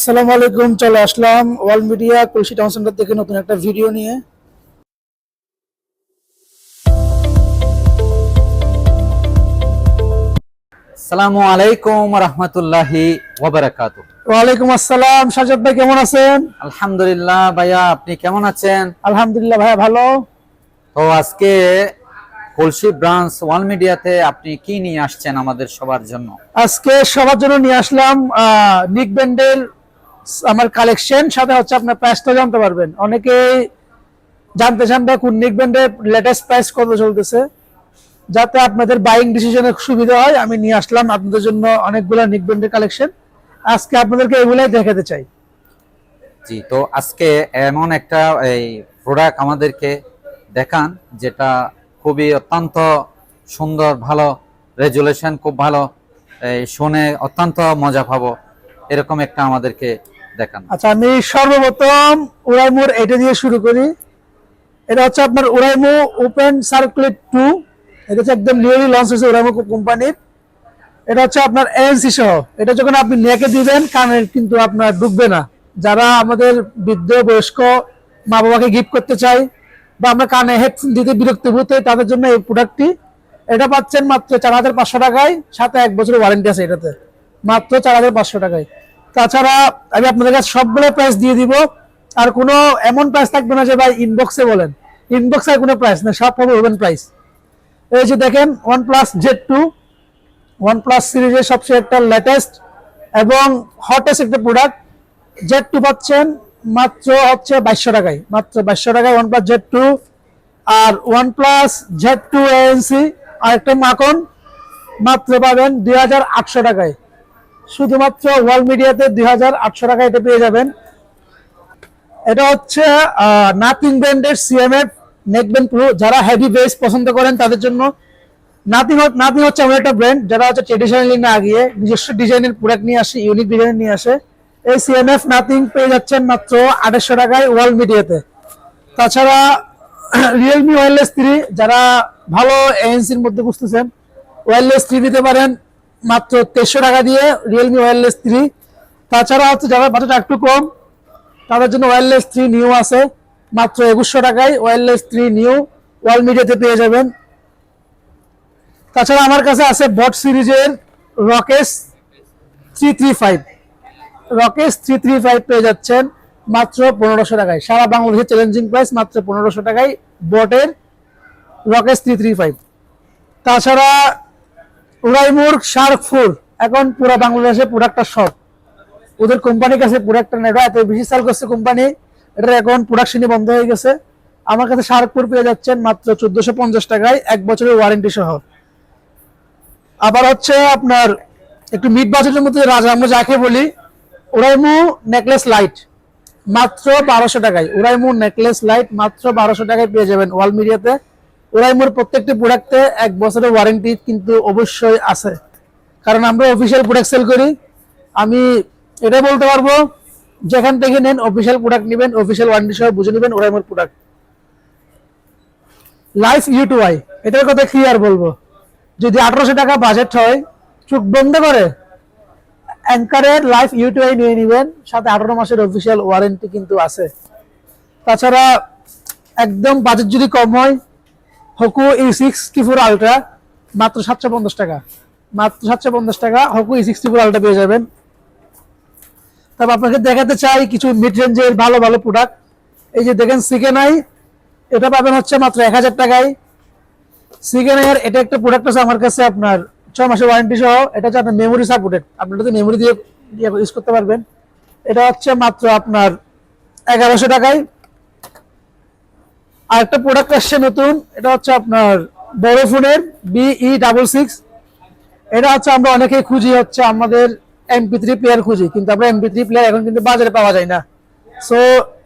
আসসালামু আলাইকুম চলে আসলাম wall media Kalsi town centre থেকে নতুন একটা ভিডিও নিয়ে। আসসালামু আলাইকুম রহমতুল্লাহি ওয়াবারাকাত ওয়ালাইকুম আসসালাম সাজাদ ভাই কেমন আছেন? আলহামদুলিল্লাহ ভাইয়া আপনি কেমন আছেন? আলহামদুলিল্লাহ ভাইয়া ভালো। তো আজকে কলসি ব্রাঞ্চ ওয়াল মিডিয়াতে আপনি কি নিয়ে আসছেন আমাদের সবার জন্য? আজকে সবার জন্য নিয়ে আসলাম নিক ব্যান্ডের আমার কালেকশন সাথে হচ্ছে আপনার প্রাইসটা জানতে পারবেন। অনেকে জানতে চান কোন নিক ব্যান্ডের লেটেস্ট প্রাইস কত চলতেছে। যাতে আপনাদের বাইং ডিসিশনের সুবিধা হয়, আমি নিয়ে আসলাম। আপনাদের জন্য অনেকগুলো নিক ব্যান্ডের কালেকশন আজকে আপনাদেরকে এগুলাই দেখাতে চাই। জি, তো আজকে এমন একটা, এই প্রোডাক্ট আমাদেরকে দেখান, যেটা খুবই অত্যন্ত সুন্দর, ভালো রেজুলেশন খুব ভালো শুনে অত্যন্ত মজা পাবো। এরকম একটা আমাদেরকে দেখান। আচ্ছা আমি সর্বপ্রথম উড়াইমুর এটা দিয়ে শুরু করি। এটা হচ্ছে আপনার উড়াইমু ওপেন সার্কুলেট টু এটা হচ্ছে একদম নিউলি লঞ্চ হয়েছে উড়াইমু কোম্পানির। এটা হচ্ছে আপনার এএনসি সহ। এটা যখন আপনি নেকে দিবেন, কানে কিন্তু আপনার ডুববে না। যারা আমাদের বৃদ্ধ, বয়স্ক মা বাবাকে গিফট করতে চাই বা আমরা কানে হেডফোন দিতে বিরক্ত হতে তাদের জন্য এই প্রোডাক্টটি এটা পাচ্ছেন মাত্র চার হাজার পাঁচশো টাকায়, সাথে এক বছরের ওয়ারেন্টি আছে এটাতে। মাত্র চার হাজার পাঁচশো টাকায়। তাছাড়া আমি আপনাদের কাছে সবগুলো প্রাইস দিয়ে দিব। আর কোনো এমন প্রাইস থাকবে না যে ভাই ইনবক্সে বলেন। ইনবক্সে কোনো প্রাইস না, সব পাবো ওভেন প্রাইস এই যে দেখেন one plus Z two one plus সিরিজের সবচেয়ে একটা লেটেস্ট এবং হটেস্ট একটা প্রোডাক্ট জেড টু পাচ্ছেন মাত্র হচ্ছে বাইশশো টাকায়, মাত্র বাইশশো টাকায় ওয়ান প্লাস জেড টু আর one plus Z two ANC আর একটা মাখন মাত্র পাবেন দুই হাজার আটশো টাকায়। শুধুমাত্র ওয়াল মিডিয়াতে দুই হাজার আটশো টাকা এটা পেয়ে যাবেন। এটা হচ্ছে নাথিং ব্র্যান্ডের সিএমএফ নেকবেন প্রো, যারা হেভি বেস পছন্দ করেন তাদের জন্য। নাথিং নাথিং হচ্ছে এমন একটা ব্র্যান্ড যারা হচ্ছে ট্রেডিশনালি না গিয়ে নিজস্ব ডিজাইনের প্রোডাক্ট নিয়ে আসে ইউনিক ডিজাইন নিয়ে আসে। এই সিএমএফ নাথিং পেয়ে যাচ্ছেন মাত্র আঠাশশো টাকায় ওয়াল মিডিয়াতে। তাছাড়া রিয়েলমি ওয়ারলেস থ্রি যারা ভালো এএনসির মধ্যে বুঝতেছেন ওয়ারলেস থ্রি দিতে পারেন। মাত্র তেইশশো টাকা দিয়ে রিয়েলমি ওয়ারলেস থ্রি তাছাড়া হচ্ছে যারা বাজেট একটু কম, তাদের জন্য ওয়ারলেস থ্রি নিউ আছে। মাত্র একুশশো টাকায় ওয়ারলেস থ্রি নিউ ওয়াল মিডিয়াতে পেয়ে যাবেন। তাছাড়া আমার কাছে আছে বট সিরিজের Rockerz three three five Rockerz three three five পেয়ে যাচ্ছেন মাত্র পনেরোশো টাকায়। সারা বাংলাদেশের চ্যালেঞ্জিং প্রাইস মাত্র পনেরোশো টাকায় বটের রকেস থ্রি থ্রি ফাইভ তাছাড়া উড়াইমুর শার্ক ফুর এখন পুরো বাংলাদেশে প্রোডাক্টটা শর্ট ওদের কোম্পানির কাছে প্রোডাক্টটা নেই। এত বেশি সেল করছে কোম্পানি এটা এখন প্রোডাকশনই বন্ধ হয়ে গেছে। আমার কাছে শার্কপুর পেয়ে যাচ্ছেন মাত্র চোদ্দশো পঞ্চাশ টাকায়, এক বছরের ওয়ারেন্টি সহ। আবার হচ্ছে আপনার একটু মিড বাজেটের মধ্যে রাজা, আমরা যাকে বলি, উড়াইমু নেকলেস লাইট মাত্র বারোশো টাকায়। উড়াইমু নেকলেস লাইট মাত্র বারোশো টাকায় পেয়ে যাবেন। ওয়াল মিডিয়াতে উড়াইমুর প্রত্যেকটি প্রোডাক্টে এক বছরের ওয়ারেন্টি কিন্তু অবশ্যই আছে। কারণ আমরা অফিসিয়াল প্রোডাক্ট সেল করি। আমি এটা বলতে পারব, যেখান থেকে নেন অফিসিয়াল প্রোডাক্ট নেবেন অফিসিয়াল ওয়ারেন্টি সহ বুঝে নেবেন ওরাইমোর product life U two I এটার কথা কি আর বলব। যদি আঠারোশো টাকা বাজেট হয়, চোখ বন্ধ করে অ্যাঙ্কারের লাইফ ইউ টু আই নিয়ে নেবেন, সাথে আঠারো মাসের অফিসিয়াল ওয়ারেন্টি কিন্তু আছে। তাছাড়া একদম বাজেট যদি কম হয় Hoco E sixty four ultra মাত্র সাতশো পঞ্চাশ টাকা। মাত্র সাতশো পঞ্চাশ টাকা Hoco E sixty four ultra পেয়ে যাবেন। তবে আপনাকে দেখাতে চাই কিছু মিড রেঞ্জের ভালো ভালো প্রোডাক্ট এই যে দেখেন সিকেন আই এটা পাবেন হচ্ছে মাত্র এক হাজার টাকায়। সিকেন আইয়ের এটা একটা প্রোডাক্ট আছে আমার কাছে আপনার ছয় মাসের ওয়ারেন্টি সহ। এটা হচ্ছে আপনার মেমোরি সাপোর্টেড আপনি এটাতে মেমোরি দিয়ে ইউজ করতে পারবেন। এটা হচ্ছে মাত্র আপনার এগারোশো টাকায়। আর একটা প্রোডাক্ট আসছে নতুন, এটা হচ্ছে আপনার বড় ফোনের বিই ডাবল সিক্স এটা হচ্ছে আমরা অনেকেই খুঁজি হচ্ছে, আমাদের এমপি থ্রি প্লেয়ার খুঁজি, কিন্তু আমরা এমপি থ্রি প্লেয়ার এখন কিন্তু বাজারে পাওয়া যায় না। সো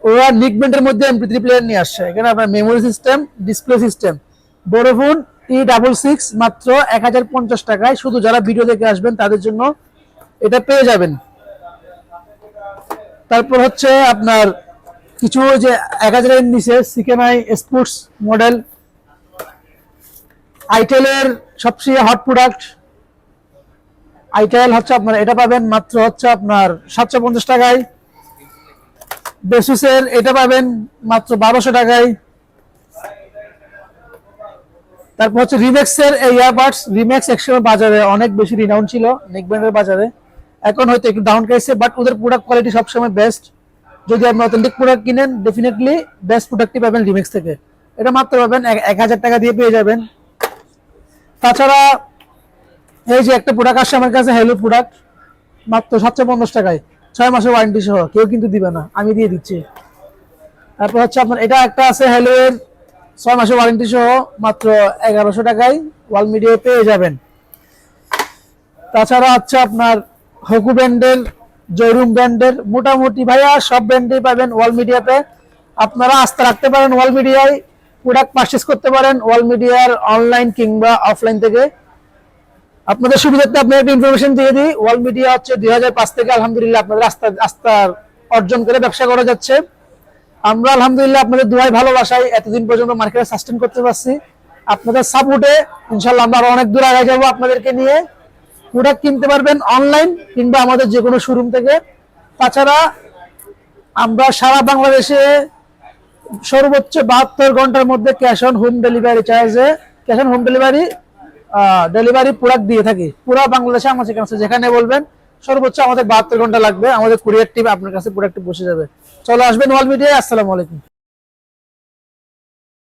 ওরা নিকমেন্টের মধ্যে এমপি থ্রি প্লেয়ার নিয়ে আসছে। এখানে আপনার মেমোরি সিস্টেম ডিসপ্লে সিস্টেম বড় ফোন ই ডাবল সিক্স মাত্র এক হাজার পঞ্চাশ টাকায়। শুধু যারা ভিডিও দেখে আসবেন, তাদের জন্য এটা পেয়ে যাবেন। তারপর হচ্ছে আপনার কিছু যে এক হাজারের নিচে সিকেনআই স্পোর্টস মডেল। আইটেলের সবচেয়ে হট প্রোডাক্ট আইটেল হচ্ছে আপনার, এটা পাবেন মাত্র হচ্ছে আপনার সাতশো পঞ্চাশ টাকায়। বেসুসের এটা পাবেন মাত্র বারোশো টাকায়। তারপর হচ্ছে রিমেক্সের এই ইয়ারবাডস রিমেক্স একসময় বাজারে অনেক বেশি রিনাউন্ড ছিল, নেকব্যান্ডের বাজারে। এখন হয়তো একটু ডাউন গেছে বাট ওদের প্রোডাক্ট কোয়ালিটি সবসময় বেস্ট যদি আপনি অথেন্টিক প্রোডাক্ট কিনেন ডেফিনেটলি বেস্ট প্রোডাক্টই পাবেন রিমেক্স থেকে। এটা মাত্র পাবেন এক- হাজার টাকা দিয়ে পেয়ে যাবেন। তাছাড়া এই যে একটা প্রোডাক্ট আসছে আমার কাছে হ্যালো প্রোডাক্ট মাত্র সাতশো পঞ্চাশ টাকায়। ছয় মাসের ওয়ারেন্টি সহ, কেউ কিন্তু দিবে না, আমি দিয়ে দিচ্ছি। তারপর হচ্ছে আপনার, এটা একটা আছে হ্যালো এর, ছয় মাসের ওয়ারেন্টি সহ, মাত্র এগারোশো টাকায় ওয়াল মিডিয়ায় পেয়ে যাবেন। তাছাড়া হচ্ছে আপনার হকু ব্র্যান্ডের জয়রুম ব্র্যান্ডের। মোটামুটি ভাইয়া সব ব্র্যান্ডেই পাবেন ওয়াল মিডিয়াতে। আপনারা আস্থা রাখতে পারেন ওয়াল মিডিয়ায় প্রোডাক্ট পারচেস করতে পারেন ওয়াল মিডিয়ার অনলাইন কিংবা অফলাইন থেকে। আপনাদের সুবিধার্থে আপনাদের একটা ইনফরমেশন দিয়ে দিই, ওয়াল মিডিয়া হচ্ছে দুই হাজার পাঁচ থেকে আলহামদুলিল্লাহ আপনাদের আস্থা আস্থার অর্জন করে ব্যবসা করা যাচ্ছে। আমরা আলহামদুলিল্লাহ আপনাদের দুয়াই ভালোবাসায় এতদিন পর্যন্ত মার্কেটে সাস্টেন করতে পারছি। আপনাদের সাপোর্টে ইনশাল্লাহ আমরা অনেক দূর আগে যাব আপনাদেরকে নিয়ে। প্রোডাক্ট কিনতে পারবেন অনলাইন কিংবা আমাদের যে কোনো শোরুম থেকে। তাছাড়া আমরা সারা বাংলাদেশে সর্বোচ্চ বাহাত্তর ঘণ্টার মধ্যে ক্যাশ অন হোম ডেলিভারি চার্জে cash on home delivery delivery product দিয়ে থাকি। পুরো বাংলাদেশে আমার সেখানে যেখানে বলবেন সর্বোচ্চ আমাদের বাহাত্তর ঘণ্টা লাগবে। আমাদের কুরিয়ার টিম আপনার কাছে প্রোডাক্ট বসে যাবে। চলে আসবেন ওয়াল মিডিয়া আসসালামু আলাইকুম।